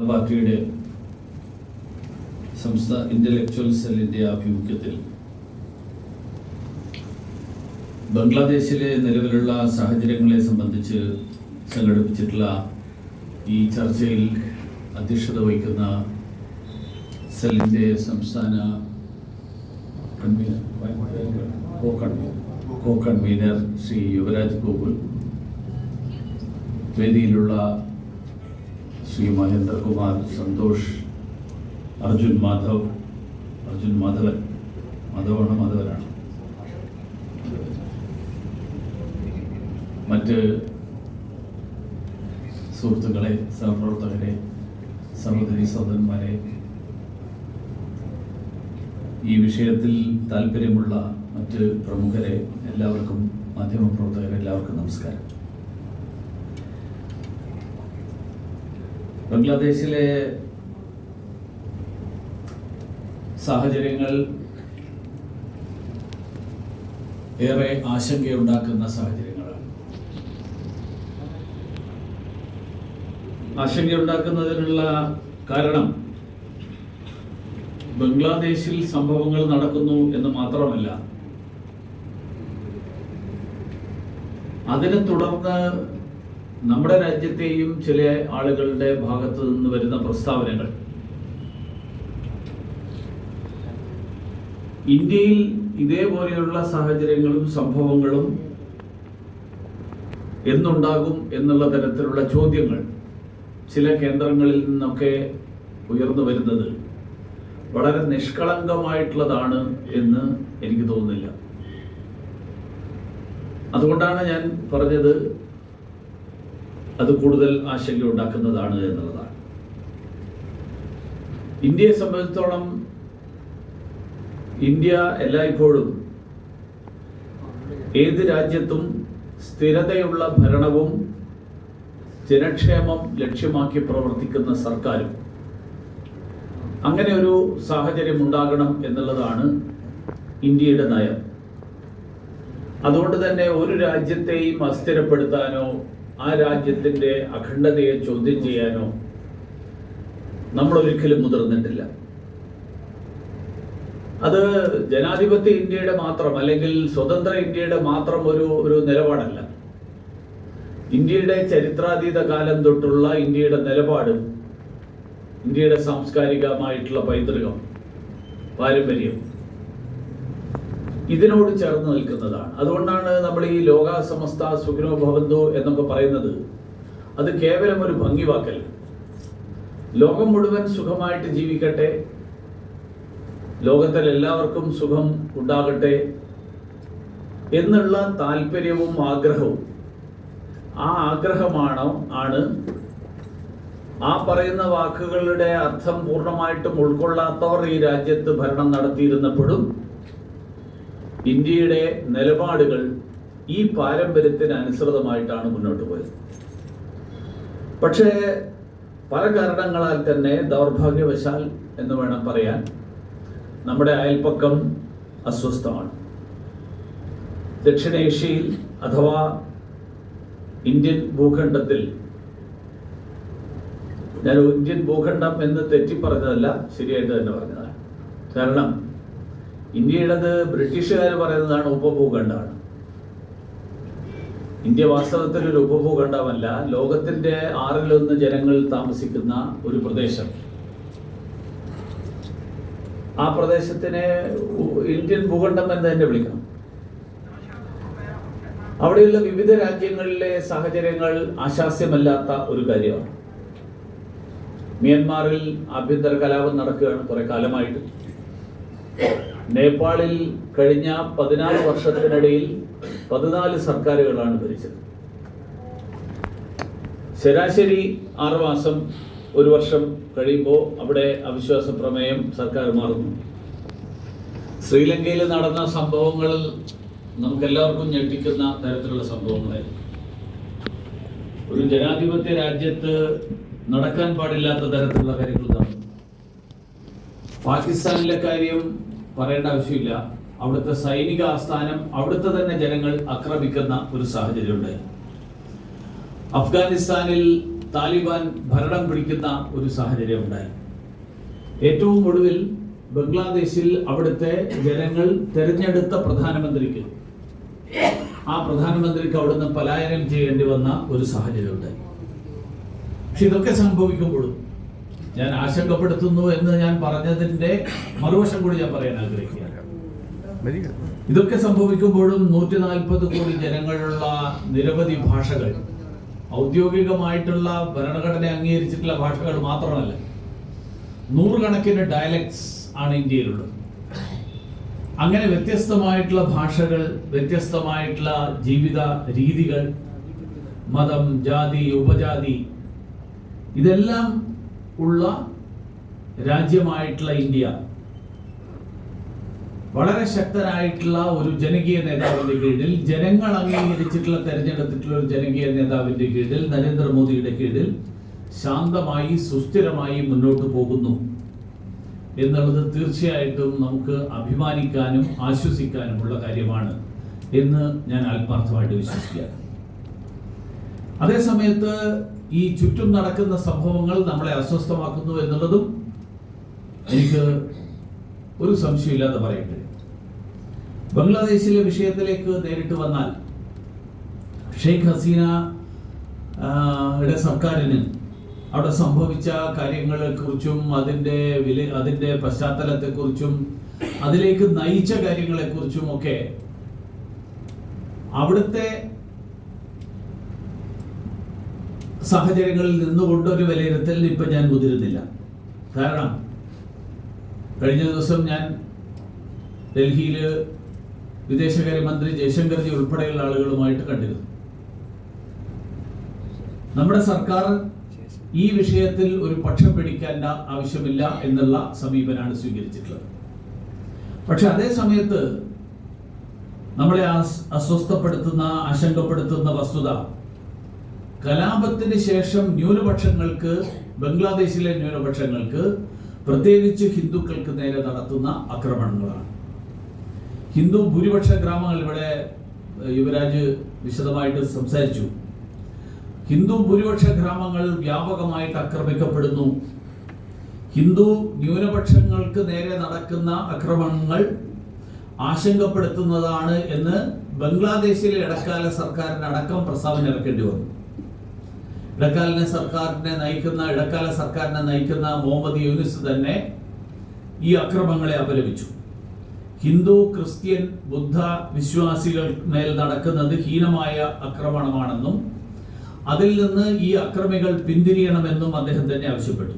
പാർട്ടിയുടെ സംസ്ഥാന ഇന്റലക്ച്വൽ സെല്ലിന്റെ ആഭിമുഖ്യത്തിൽ ബംഗ്ലാദേശിലെ നിലവിലുള്ള സാഹചര്യങ്ങളെ സംബന്ധിച്ച് സംഘടിപ്പിച്ചിട്ടുള്ള ഈ ചർച്ചയിൽ അധ്യക്ഷത വഹിക്കുന്ന സെല്ലിന്റെ സംസ്ഥാന convener co convener Shri Yuvaraj Gokul. വേദിയിലുള്ള Shri Mahendrakumar Santhosh Arjun Madhav Arjun Madhavan മാധവാണ് മാധവനാണ്. മറ്റ് സുഹൃത്തുക്കളെ സഹപ്രവർത്തകരെ സഹോദരി സഹോദരന്മാരെ ഈ വിഷയത്തിൽ താല്പര്യമുള്ള മറ്റ് പ്രമുഖരെ എല്ലാവർക്കും മാധ്യമപ്രവർത്തകരെ എല്ലാവർക്കും നമസ്കാരം. ബംഗ്ലാദേശിലെ സാഹചര്യങ്ങൾ ഏറെ ആശങ്കയുണ്ടാക്കുന്ന സാഹചര്യങ്ങളാണ്. ആശങ്കയുണ്ടാക്കുന്നതിനുള്ള കാരണം ബംഗ്ലാദേശിൽ സംഭവങ്ങൾ നടക്കുന്നു എന്ന് മാത്രമല്ല അതിനെ തുടർന്ന് നമ്മുടെ രാജ്യത്തെയും ചില ആളുകളുടെ ഭാഗത്തു നിന്ന് വരുന്ന പ്രസ്താവനകൾ. ഇന്ത്യയിൽ ഇതേപോലെയുള്ള സാഹചര്യങ്ങളും സംഭവങ്ങളും എന്നുണ്ടാകും എന്നുള്ള തരത്തിലുള്ള ചോദ്യങ്ങൾ ചില കേന്ദ്രങ്ങളിൽ നിന്നൊക്കെ ഉയർന്നു വരുന്നത് വളരെ നിഷ്കളങ്കമായിട്ടുള്ളതാണ് എന്ന് എനിക്ക് തോന്നുന്നില്ല. അതുകൊണ്ടാണ് ഞാൻ പറഞ്ഞത് അത് കൂടുതൽ ആശങ്ക ഉണ്ടാക്കുന്നതാണ് എന്നുള്ളതാണ്. ഇന്ത്യയെ സംബന്ധിച്ചിടത്തോളം ഇന്ത്യ എല്ലായ്പ്പോഴും ഏത് രാജ്യത്തും സ്ഥിരതയുള്ള ഭരണവും ജനക്ഷേമം ലക്ഷ്യമാക്കി പ്രവർത്തിക്കുന്ന സർക്കാരും അങ്ങനെ ഒരു സാഹചര്യം ഉണ്ടാകണം എന്നുള്ളതാണ് ഇന്ത്യയുടെ നയം. അതുകൊണ്ട് തന്നെ ഒരു രാജ്യത്തെയും അസ്ഥിരപ്പെടുത്താനോ ആ രാജ്യത്തിന്റെ അഖണ്ഡതയെ ചോദ്യം ചെയ്യാനോ നമ്മൾ ഒരിക്കലും മുതിർന്നിട്ടില്ല. അത് ജനാധിപത്യ ഇന്ത്യയുടെ മാത്രം അല്ലെങ്കിൽ സ്വതന്ത്ര ഇന്ത്യയുടെ മാത്രം ഒരു ഒരു നിലപാടല്ല. ഇന്ത്യയുടെ ചരിത്രാതീത കാലം തൊട്ടുള്ള ഇന്ത്യയുടെ നിലപാട് ഇന്ത്യയുടെ സാംസ്കാരികമായിട്ടുള്ള പൈതൃകം പാരമ്പര്യം ഇതിനോട് ചേർന്ന് നിൽക്കുന്നതാണ്. അതുകൊണ്ടാണ് നമ്മൾ ഈ ലോക സമസ്ത സുഖിനോ ഭവന്തു എന്നൊക്കെ പറയുന്നത്. അത് കേവലം ഒരു ഭംഗി വാക്കൽ ലോകം മുഴുവൻ സുഖമായിട്ട് ജീവിക്കട്ടെ. ലോകത്തിൽ എല്ലാവർക്കും സുഖം ഉണ്ടാകട്ടെ എന്നുള്ള താല്പര്യവും ആഗ്രഹവും. ആ ആഗ്രഹമാണോ ആണ്. ആ പറയുന്ന വാക്കുകളുടെ അർത്ഥം പൂർണമായിട്ടും ഉൾക്കൊള്ളാത്തവർ ഈ രാജ്യത്ത് ഭരണം നടത്തിയിരുന്നപ്പോഴും ഇന്ത്യയുടെ നിലപാടുകൾ ഈ പാരമ്പര്യത്തിന് അനുസൃതമായിട്ടാണ് മുന്നോട്ട് പോയത്. പക്ഷേ പല കാരണങ്ങളാൽ തന്നെ ദൗർഭാഗ്യവശാൽ എന്ന് വേണം പറയാൻ നമ്മുടെ അയൽപ്പക്കം അസ്വസ്ഥമാണ്. ദക്ഷിണേഷ്യയിൽ അഥവാ ഇന്ത്യൻ ഭൂഖണ്ഡത്തിൽ ഞാൻ ഇന്ത്യൻ ഭൂഖണ്ഡം എന്ന് തെറ്റി പറഞ്ഞതല്ല ശരിയായിട്ട് തന്നെ പറഞ്ഞതാണ്. കാരണം ഇന്ത്യയുടേത് ബ്രിട്ടീഷുകാർ പറയുന്നതാണ് ഉപഭൂഖണ്ഡമാണ്. ഇന്ത്യ വാസ്തവത്തിൽ ഒരു ഉപഭൂഖണ്ഡമല്ല ലോകത്തിന്റെ ആറിലൊന്ന് ജനങ്ങൾ താമസിക്കുന്ന ഒരു പ്രദേശം. ആ പ്രദേശത്തിനെ ഇന്ത്യൻ ഭൂഖണ്ഡം എന്ന് തന്നെ വിളിക്കണം. അവിടെയുള്ള വിവിധ രാജ്യങ്ങളിലെ സാഹചര്യങ്ങൾ ആശാസ്യമല്ലാത്ത ഒരു കാര്യമാണ്. മ്യാൻമാറിൽ ആഭ്യന്തര കലാപം നടക്കുകയാണ് കുറെ കാലമായിട്ട്. നേപ്പാളിൽ കഴിഞ്ഞ പതിനാല് വർഷത്തിനിടയിൽ പതിനാല് സർക്കാരുകളാണ് ഭരിച്ചത്. ശരാശരി ആറ് മാസം ഒരു വർഷം കഴിയുമ്പോൾ അവിടെ അവിശ്വാസ പ്രമേയം സർക്കാർ മാറുന്നു. ശ്രീലങ്കയിൽ നടന്ന സംഭവങ്ങൾ നമുക്കെല്ലാവർക്കും ഞെട്ടിക്കുന്ന തരത്തിലുള്ള സംഭവങ്ങളായിരുന്നു. ഒരു ജനാധിപത്യ രാജ്യത്ത് നടക്കാൻ പാടില്ലാത്ത തരത്തിലുള്ള കാര്യങ്ങൾ നടന്നു. പാകിസ്ഥാനിലെ കാര്യം പറയേണ്ട ആവശ്യമില്ല. അവിടുത്തെ സൈനിക ആസ്ഥാനം അവിടുത്തെ തന്നെ ജനങ്ങൾ ആക്രമിക്കുന്ന ഒരു സാഹചര്യം ഉണ്ടായി അഫ്ഗാനിസ്ഥാനിൽ താലിബാൻ ഭരണം പിടിക്കുന്ന ഒരു സാഹചര്യം ഉണ്ടായി ഏറ്റവും ഒടുവിൽ ബംഗ്ലാദേശിൽ അവിടുത്തെ ജനങ്ങൾ തെരഞ്ഞെടുത്ത പ്രധാനമന്ത്രിക്ക് ആ പ്രധാനമന്ത്രിക്ക് അവിടുന്ന് പലായനം ചെയ്യേണ്ടി വന്ന ഒരു സാഹചര്യം ഉണ്ടായി പക്ഷെ ഇതൊക്കെ സംഭവിക്കുമ്പോഴും ഞാൻ ആശങ്കപ്പെടുത്തുന്നു എന്ന് ഞാൻ പറഞ്ഞതിന്റെ മറുവശം കൂടി ഞാൻ പറയാൻ ആഗ്രഹിക്കുകയാണ്. ഇതൊക്കെ സംഭവിക്കുമ്പോഴും നൂറ്റി നാൽപ്പത് കോടി ജനങ്ങളുള്ള നിരവധി ഭാഷകൾ ഔദ്യോഗികമായിട്ടുള്ള ഭരണഘടന അംഗീകരിച്ചിട്ടുള്ള ഭാഷകൾ മാത്രമല്ല നൂറുകണക്കിന് ഡയലക്ട്സ് ആണ് ഇന്ത്യയിലുള്ളത്. അങ്ങനെ വ്യത്യസ്തമായിട്ടുള്ള ഭാഷകൾ വ്യത്യസ്തമായിട്ടുള്ള ജീവിത രീതികൾ മതം ജാതി ഉപജാതി ഇതെല്ലാം ഉള്ള രാജ്യമായിട്ടുള്ള ഇന്ത്യ. വളരെ ശക്തനായിട്ടുള്ള ഒരു ജനകീയ നേതാവിന്റെ കീഴിൽ ജനങ്ങൾ അംഗീകരിച്ചിട്ടുള്ള തെരഞ്ഞെടുത്തിട്ടുള്ള ഒരു ജനകീയ നേതാവിന്റെ കീഴിൽ നരേന്ദ്രമോദിയുടെ കീഴിൽ ശാന്തമായി സുസ്ഥിരമായി മുന്നോട്ട് പോകുന്നു. എന്നുള്ളത് തീർച്ചയായിട്ടും നമുക്ക് അഭിമാനിക്കാനും ആശ്വസിക്കാനുമുള്ള കാര്യമാണ് എന്ന് ഞാൻ ആത്മാർത്ഥമായിട്ട് വിശ്വസിക്കുക അതേസമയത്ത് ഈ ചുറ്റും നടക്കുന്ന സംഭവങ്ങൾ നമ്മളെ അസ്വസ്ഥമാക്കുന്നു എന്നുള്ളതും എനിക്ക് ഒരു സംശയമില്ലാതെ പറയട്ടെ ബംഗ്ലാദേശിലെ വിഷയത്തിലേക്ക് നേരിട്ട് വന്നാൽ ഷെയ്ഖ് ഹസീന സർക്കാരിന് അവിടെ സംഭവിച്ച കാര്യങ്ങളെക്കുറിച്ചും അതിന്റെ വില അതിന്റെ പശ്ചാത്തലത്തെക്കുറിച്ചും അതിലേക്ക് നയിച്ച കാര്യങ്ങളെക്കുറിച്ചും ഒക്കെ അവിടുത്തെ സാഹചര്യങ്ങളിൽ നിന്നുകൊണ്ട് ഒരു വിലയിരുത്തലിന് ഇപ്പം ഞാൻ മുതിരുന്നില്ല കാരണം കഴിഞ്ഞ ദിവസം ഞാൻ ഡൽഹിയിൽ വിദേശകാര്യമന്ത്രി ജയശങ്കർജി ഉൾപ്പെടെയുള്ള ആളുകളുമായിട്ട് കണ്ടിരുന്നു. നമ്മുടെ സർക്കാർ ഈ വിഷയത്തിൽ ഒരു പക്ഷം പിടിക്കേണ്ട ആവശ്യമില്ല എന്നുള്ള സമീപനാണ് സ്വീകരിച്ചിട്ടുള്ളത്. പക്ഷെ അതേ സമയത്ത് നമ്മളെ അസ്വസ്ഥപ്പെടുത്തുന്ന ആശങ്കപ്പെടുത്തുന്ന വസ്തുത കലാപത്തിന് ശേഷം ന്യൂനപക്ഷങ്ങൾക്ക് ബംഗ്ലാദേശിലെ ന്യൂനപക്ഷങ്ങൾക്ക് പ്രത്യേകിച്ച് ഹിന്ദുക്കൾക്ക് നേരെ നടത്തുന്ന ആക്രമണങ്ങളാണ്. ഹിന്ദു ഭൂരിപക്ഷ ഗ്രാമങ്ങൾ ഇവിടെ യുവരാജ് വിശദമായിട്ട് സംസാരിച്ചു. ഹിന്ദു ഭൂരിപക്ഷ ഗ്രാമങ്ങൾ വ്യാപകമായിട്ട് ആക്രമിക്കപ്പെടുന്നു. ഹിന്ദു ന്യൂനപക്ഷങ്ങൾക്ക് നേരെ നടക്കുന്ന ആക്രമണങ്ങൾ ആശങ്കപ്പെടുത്തുന്നതാണ് എന്ന് ബംഗ്ലാദേശിലെ ഇടക്കാല സർക്കാരിന് അടക്കം പ്രസ്താവന ഇറക്കേണ്ടി വന്നു. ഇടക്കാലിനെ സർക്കാരിനെ നയിക്കുന്ന ഇടക്കാല സർക്കാരിനെ നയിക്കുന്ന മുഹമ്മദ് യൂനിസ് തന്നെ ഈ അക്രമങ്ങളെ അപലപിച്ചു. ഹിന്ദു ക്രിസ്ത്യൻ ബുദ്ധ വിശ്വാസികൾ മേൽ നടക്കുന്നത് ഹീനമായ ആക്രമണമാണെന്നും അതിൽ നിന്ന് ഈ അക്രമികൾ പിന്തിരിയണമെന്നും അദ്ദേഹം തന്നെ ആവശ്യപ്പെട്ടു.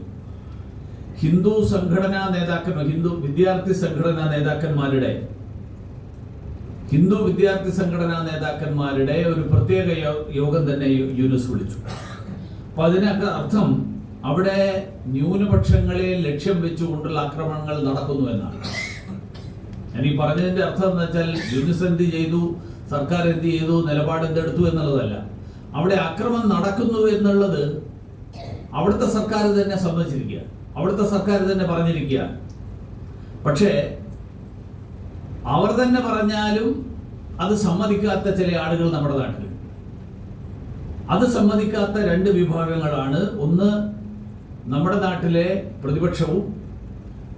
ഹിന്ദു സംഘടനാ നേതാക്കന്മാർ ഹിന്ദു വിദ്യാർത്ഥി സംഘടനാ നേതാക്കന്മാരുടെ ഹിന്ദു വിദ്യാർത്ഥി സംഘടനാ നേതാക്കന്മാരുടെ ഒരു പ്രത്യേക യോഗം തന്നെ യൂനിസ് യൂനുസ് വിളിച്ചു. അപ്പൊ അതിനൊക്കെ അർത്ഥം അവിടെ ന്യൂനപക്ഷങ്ങളെ ലക്ഷ്യം വെച്ചുകൊണ്ടുള്ള ആക്രമണങ്ങൾ നടക്കുന്നു എന്നാണ്. ഞാൻ ഈ പറഞ്ഞതിന്റെ അർത്ഥം എന്ന് വെച്ചാൽ യൂനിസ് എന്ത് ചെയ്തു? സർക്കാർ എന്ത് ചെയ്തു? നിലപാട് എന്തെടുത്തു എന്നുള്ളതല്ല. അവിടെ അക്രമം നടക്കുന്നു എന്നുള്ളത് അവിടുത്തെ സർക്കാർ തന്നെ സമ്മതിച്ചിരിക്കുക. അവിടുത്തെ സർക്കാർ തന്നെ പറഞ്ഞിരിക്കുക. പക്ഷേ അവർ തന്നെ പറഞ്ഞാലും അത് സമ്മതിക്കാത്ത ചില ആളുകൾ നമ്മുടെ നാട്ടിൽ അത് സമ്മതിക്കാത്ത രണ്ട് വിഭാഗങ്ങളാണ്. ഒന്ന് നമ്മുടെ നാട്ടിലെ പ്രതിപക്ഷവും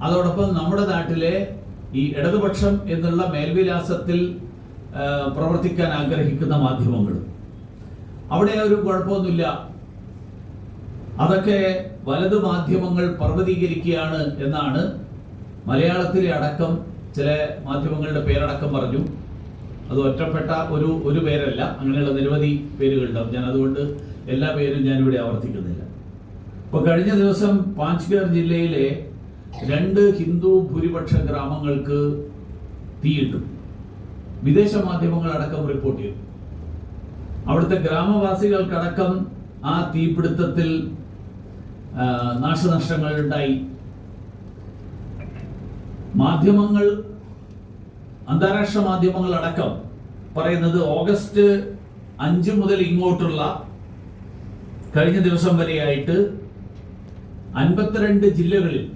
അതോടൊപ്പം നമ്മുടെ നാട്ടിലെ ഈ ഇടതുപക്ഷം എന്നുള്ള മേൽവിലാസത്തിൽ പ്രവർത്തിക്കാൻ ആഗ്രഹിക്കുന്ന മാധ്യമങ്ങളും അവിടെ ഒരു കുഴപ്പമൊന്നുമില്ല. അതൊക്കെ വലതു മാധ്യമങ്ങൾ പർവതീകരിക്കുകയാണ് എന്നാണ് മലയാളത്തിലെ അടക്കം ചില മാധ്യമങ്ങളുടെ പേരടക്കം പറഞ്ഞു. അത് ഒറ്റപ്പെട്ട ഒരു ഒരു പേരല്ല. അങ്ങനെയുള്ള നിരവധി പേരുകളുണ്ടാവും. ഞാൻ അതുകൊണ്ട് എല്ലാ പേരും ഞാനിവിടെ ആവർത്തിക്കുന്നില്ല. ഇപ്പോൾ കഴിഞ്ഞ ദിവസം പാഞ്ച്ഗർ ജില്ലയിലെ രണ്ട് ഹിന്ദു ഭൂരിപക്ഷ ഗ്രാമങ്ങൾക്ക് തീയിട്ടു വിദേശ മാധ്യമങ്ങൾ അടക്കം റിപ്പോർട്ട് ചെയ്തു. അവിടുത്തെ ഗ്രാമവാസികൾക്കടക്കം ആ തീപിടുത്തത്തിൽ നാശനഷ്ടങ്ങൾ ഉണ്ടായി മാധ്യമങ്ങൾ അന്താരാഷ്ട്ര മാധ്യമങ്ങൾ അടക്കം പറയുന്നത് ഓഗസ്റ്റ് അഞ്ച് മുതൽ ഇങ്ങോട്ടുള്ള കഴിഞ്ഞ ദിവസം വരെയായിട്ട് അൻപത്തിരണ്ട് ജില്ലകളിൽ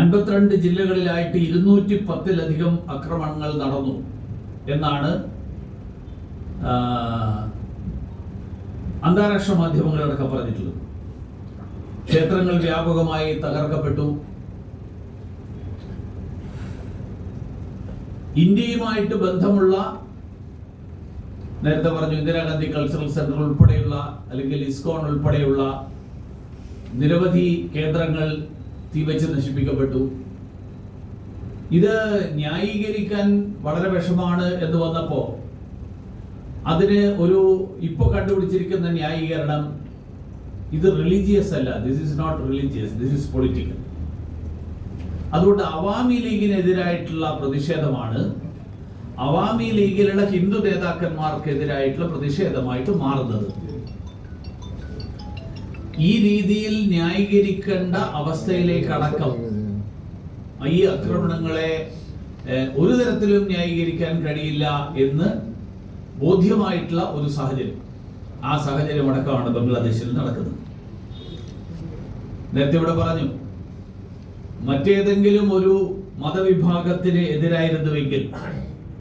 അൻപത്തിരണ്ട് ജില്ലകളിലായിട്ട് ഇരുന്നൂറ്റി പത്തിലധികം ആക്രമണങ്ങൾ നടന്നു എന്നാണ് അന്താരാഷ്ട്ര മാധ്യമങ്ങളടക്കം പറഞ്ഞിട്ടുള്ളത്. ക്ഷേത്രങ്ങൾ വ്യാപകമായി തകർക്കപ്പെട്ടു. ഇന്ത്യയുമായിട്ട് ബന്ധമുള്ള നേരത്തെ പറഞ്ഞു ഇന്ദിരാഗാന്ധി കൾച്ചറൽ സെന്റർ ഉൾപ്പെടെയുള്ള അല്ലെങ്കിൽ ഇസ്കോൺ ഉൾപ്പെടെയുള്ള നിരവധി കേന്ദ്രങ്ങൾ തീവച്ച് നശിപ്പിക്കപ്പെട്ടു. ഇത് ന്യായീകരിക്കാൻ വളരെ വിഷമാണ് എന്ന് വന്നപ്പോ അതിന് ഒരു ഇപ്പൊ കണ്ടുപിടിച്ചിരിക്കുന്ന ന്യായീകരണം ഇത് റിലീജിയസ് അല്ല. This is not religious this is political അതുകൊണ്ട് അവാമി ലീഗിനെതിരായിട്ടുള്ള പ്രതിഷേധമാണ്. അവാമി ലീഗിലുള്ള ഹിന്ദു നേതാക്കന്മാർക്കെതിരായിട്ടുള്ള പ്രതിഷേധമായിട്ട് മാറുന്നത്. ഈ രീതിയിൽ ന്യായീകരിക്കേണ്ട അവസ്ഥയിലേക്കടക്കം. ഈ ആക്രമണങ്ങളെ ഒരു തരത്തിലും ന്യായീകരിക്കാൻ കഴിയില്ല എന്ന് ബോധ്യമായിട്ടുള്ള ഒരു സാഹചര്യം. ആ സാഹചര്യം അടക്കമാണ് ബംഗ്ലാദേശിൽ നടക്കുന്നത്. നേരത്തെ ഇവിടെ പറഞ്ഞു മറ്റേതെങ്കിലും ഒരു മതവിഭാഗത്തിന് എതിരായിരുന്നുവെങ്കിൽ